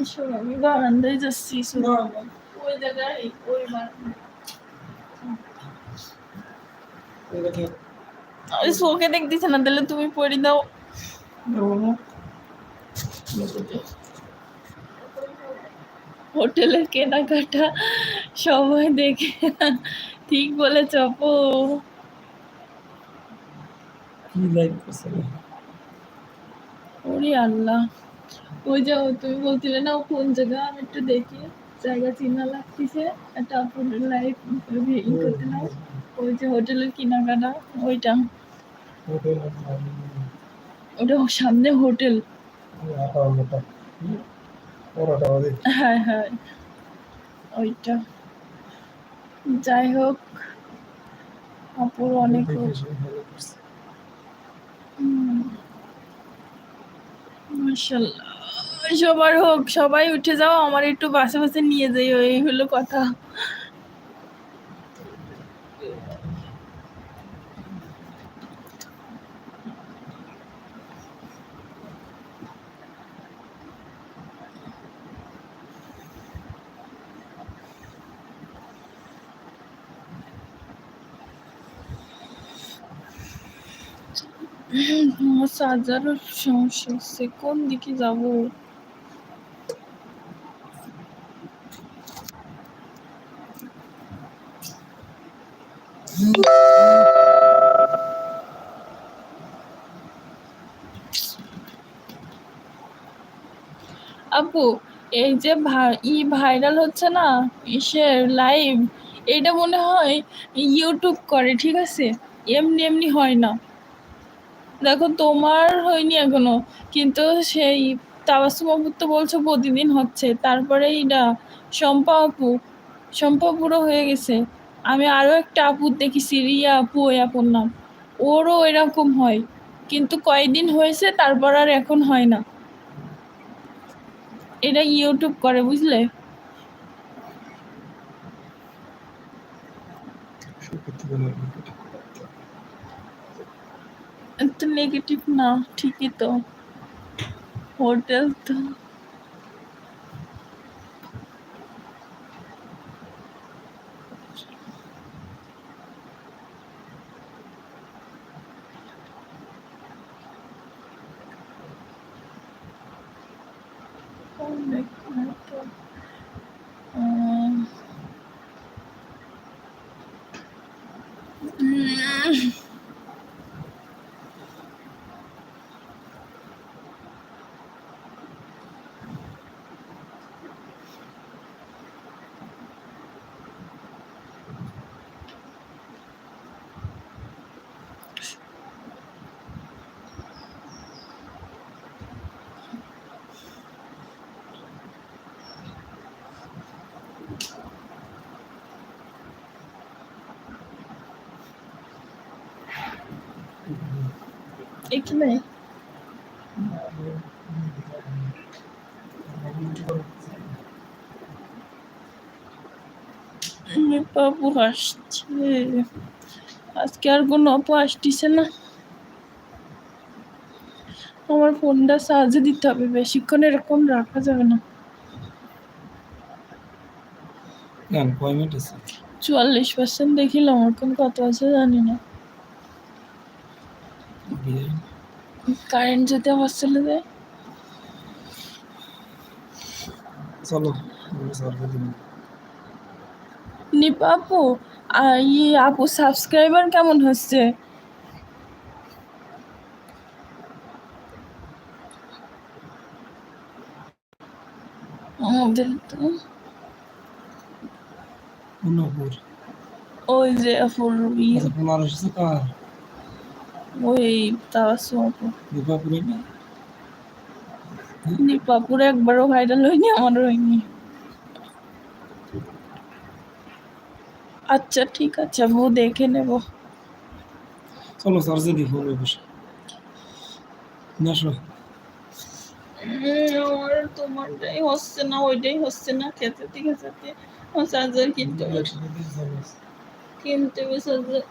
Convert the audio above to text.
এসব আমি বারান্দায় যাচ্ছি ওই জায়গায় ওই বারান্দায় দেখতেছে না তাহলে তুমি পড়ি দাও হোটেলের কেনাকাটা সবাই দেখে। ঠিক বলেছ আপু। কি লাইক ওরে আল্লাহ। ওই যে তুমি বলছিলে না ও কোন জায়গা? আমি একটু দেখি। জায়গা চিনা লাগতেছে একটা আপুর লাইফ ই করতে নাও ওই যে হোটেলের কেনাকাটা ওইটা। ওটা সামনে হোটেল। হ্যাঁ হ্যাঁ। ওইটা। যাই হোক আপুর অনেক মাশাল্লাহ সবার হোক, সবাই উঠে যাও, আমার একটু বাসে বাসে নিয়ে যাই, ওই হলো কথা। সমস্যা। হচ্ছে কোন দিকে যাব? আপু, এই যে ই ভাইরাল হচ্ছে না, ইসের লাইভ এটা মনে হয় ইউটিউব করে, ঠিক আছে? এমনি এমনি হয় না। দেখো, তোমার হয়নি এখনও, কিন্তু সেই তাবাসুম আপু তো বলছো প্রতিদিন হচ্ছে, তারপরে এইটা শম্পা আপু, শম্পা পুরো হয়ে গেছে। আমি আরও একটা আপুর দেখেছি, রিয়া আপু, ওই আপুর নাম। ওরও এরকম হয়, কিন্তু কয়েকদিন হয়েছে, তারপর আর এখন হয় না। এটা ইউটিউব করে, বুঝলে? তো নেগেটিভ না ঠিকই তো হোটেল তো অনেক এখানে বাবু আসছে আজকে আর কোনো আপু আসতেছে না আমার ফোনটা চার্জে দিতে হবে বেশিক্ষণ এরকম রাখা যাবে না চুয়াল্লিশ পার্সেন্ট দেখিলাম এখন কত আছে জানি না কারেন্ট যদি আবার চলে যায় চলো নিপা আপু ই আপু সাবস্ক্রাইবার কেমন হচ্ছে? আমাদের তো ওই যে আপুর আচ্ছা পনেরোশো কার? ওই দীপাপুরে না নিপাপুর একবারও ভাইরাল হয়নি আমারও হয়নি। আচ্ছা ঠিক আছে আপু দেখে নেব। চলো দিই ফোন বসে আসো আমার তোমারটাই হচ্ছে না ওইটাই হচ্ছে না খেতে খেতে। আমার চার্জার কিনতে হবে। কিনতে হবে চার্জার